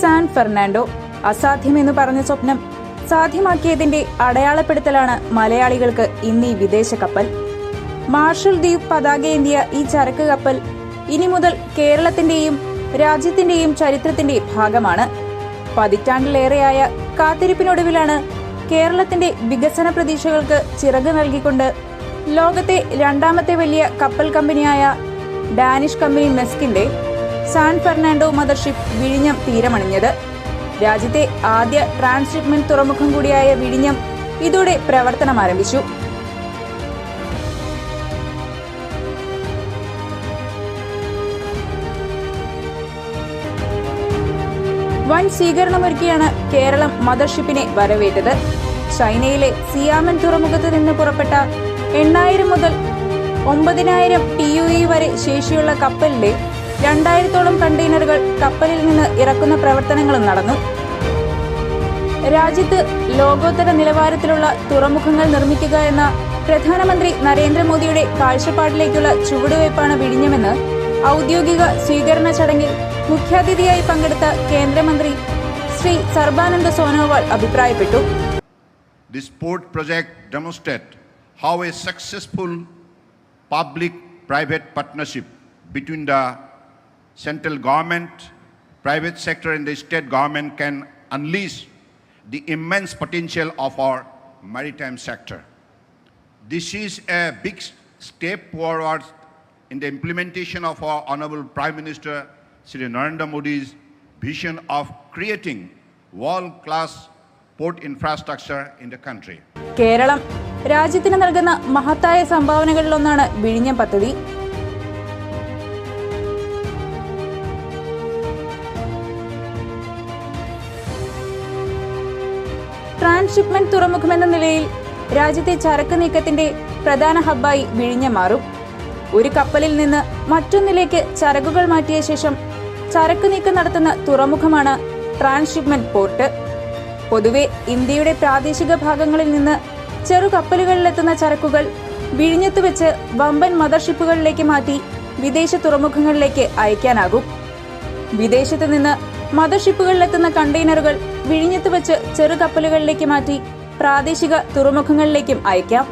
San Fernando അസാധ്യമെന്ന് പറഞ്ഞ സ്വപ്നം സാധ്യമാക്കിയതിന്റെ അടയാളപ്പെടുത്തലാണ് മലയാളികൾക്ക് ഇന്ന് ഈ വിദേശ കപ്പൽ. മാർഷൽ ദ്വീപ് പതാകയേന്തിയ ഈ ചരക്ക് കപ്പൽ ഇനി മുതൽ കേരളത്തിന്റെയും രാജ്യത്തിന്റെയും ചരിത്രത്തിന്റെ ഭാഗമാണ്. പതിറ്റാണ്ടിലേറെയായ കാത്തിരിപ്പിനൊടുവിലാണ് കേരളത്തിന്റെ വികസന പ്രതീക്ഷകൾക്ക് ചിറക് നൽകിക്കൊണ്ട് ലോകത്തെ രണ്ടാമത്തെ വലിയ കപ്പൽ കമ്പനിയായ ഡാനിഷ് കമ്പനി മെസ്കിന്റെ സാൻ ഫെർണാണ്ടോ മദർഷിപ്പ് വിഴിഞ്ഞം തീരമണിഞ്ഞത്. രാജ്യത്തെ ആദ്യ ട്രാൻസ്ഷിപ്മെന്റ് തുറമുഖം കൂടിയായ വിഴിഞ്ഞം ഇതോടെ പ്രവർത്തനം ആരംഭിച്ചു. വൻ സ്വീകരണമൊരുക്കിയാണ് കേരളം മദർഷിപ്പിനെ വരവേറ്റത്. ചൈനയിലെ സിയാമൻ തുറമുഖത്ത് നിന്ന് പുറപ്പെട്ട എണ്ണായിരം മുതൽ ഒമ്പതിനായിരം ടി യു ഇ വരെ ശേഷിയുള്ള കപ്പലിലെ രണ്ടായിരത്തോളം കണ്ടെയ്നറുകൾ കപ്പലിൽ നിന്ന് ഇറക്കുന്ന പ്രവർത്തനങ്ങളും നടന്നു. രാജ്യത്ത് ലോകോത്തര നിലവാരത്തിലുള്ള തുറമുഖങ്ങൾ നിർമ്മിക്കുക എന്ന പ്രധാനമന്ത്രി നരേന്ദ്രമോദിയുടെ കാഴ്ചപ്പാടിലേക്കുള്ള ചുവടുവയ്പ്പാണ് വിഴിഞ്ഞമെന്ന് ഔദ്യോഗിക സ്വീകരണ ചടങ്ങിൽ മുഖ്യാതിഥിയായി പങ്കെടുത്ത കേന്ദ്രമന്ത്രി ശ്രീ സർബാനന്ദ സോനോവാൾ അഭിപ്രായപ്പെട്ടു. This port project demonstrates how a successful public-private partnership between the central government, private sector and the state government can unleash the immense potential of our maritime sector. This is a big step forward in the implementation of our Honorable Prime Minister Sri Narendra Modi's vision of creating world-class port infrastructure in the country. Keralam രാജ്യത്തിന് നൽകുന്ന മഹത്തായ സംഭാവനകളിലൊന്നാണ് വിഴിഞ്ഞം പദ്ധതി transshipment തുറമുഖമെന്ന നിലയിൽ രാജ്യത്തെ ചരക്ക് നീക്കത്തിന്റെ പ്രധാന ഹബ്ബായി വിഴിഞ്ഞ മാറും. ഒരു കപ്പലിൽ നിന്ന് മറ്റൊന്നിലേക്ക് ചരക്കുകൾ മാറ്റിയ ശേഷം ചരക്ക് നീക്കം നടത്തുന്ന തുറമുഖമാണ് ട്രാൻസ്ഷിപ്മെന്റ് പോർട്ട്. പൊതുവെ ഇന്ത്യയുടെ പ്രാദേശിക ഭാഗങ്ങളിൽ നിന്ന് ചെറു കപ്പലുകളിലെത്തുന്ന ചരക്കുകൾ വിഴിഞ്ഞത്ത് വെച്ച് വമ്പൻ മദർഷിപ്പുകളിലേക്ക് മാറ്റി വിദേശ തുറമുഖങ്ങളിലേക്ക് അയക്കാനാകും. വിദേശത്ത് നിന്ന് മദർഷിപ്പുകളിലെത്തുന്ന കണ്ടെയ്നറുകൾ വിഴിഞ്ഞത്ത് വെച്ച് ചെറു കപ്പലുകളിലേക്ക് മാറ്റി പ്രാദേശിക തുറമുഖങ്ങളിലേക്കും അയക്കാം.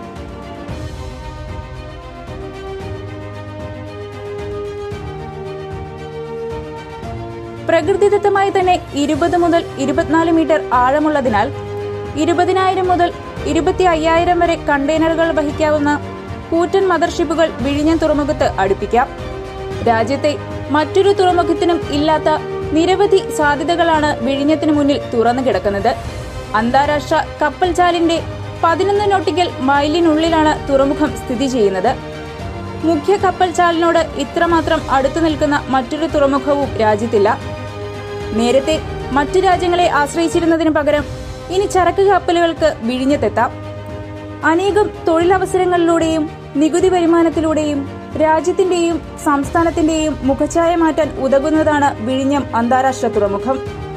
പ്രകൃതിദത്തമായി തന്നെ ഇരുപത് മുതൽ ഇരുപത്തിനാല് മീറ്റർ ആഴമുള്ളതിനാൽ ഇരുപതിനായിരം മുതൽ ഇരുപത്തി അയ്യായിരം വരെ കണ്ടെയ്നറുകൾ വഹിക്കാവുന്ന കൂറ്റൻ മദർഷിപ്പുകൾ വിഴിഞ്ഞ തുറമുഖത്ത് അടുപ്പിക്കാം. രാജ്യത്തെ മറ്റൊരു തുറമുഖത്തിനും ഇല്ലാത്ത നിരവധി സാധ്യതകളാണ് വിഴിഞ്ഞത്തിന് മുന്നിൽ തുറന്നു കിടക്കുന്നത്. അന്താരാഷ്ട്ര കപ്പൽ ചാലിന്റെ പതിനൊന്ന് നോട്ടിക്കൽ മൈലിനുള്ളിലാണ് തുറമുഖം സ്ഥിതി ചെയ്യുന്നത്. മുഖ്യ കപ്പൽ ചാലിനോട് ഇത്രമാത്രം അടുത്തു നിൽക്കുന്ന മറ്റൊരു തുറമുഖവും രാജ്യത്തില്ല. നേരത്തെ മറ്റു രാജ്യങ്ങളെ ആശ്രയിച്ചിരുന്നതിനു പകരം ഇനി ചരക്ക് കപ്പലുകൾക്ക് വിഴിഞ്ഞത്തെത്താം. അനേകം തൊഴിലവസരങ്ങളിലൂടെയും നികുതി വരുമാനത്തിലൂടെയും രാജ്യത്തിന്റെയും സംസ്ഥാനത്തിന്റെയും മുഖച്ഛായ മാറ്റാൻ ഉതകുന്നതാണ് വിഴിഞ്ഞം അന്താരാഷ്ട്ര തുറമുഖം.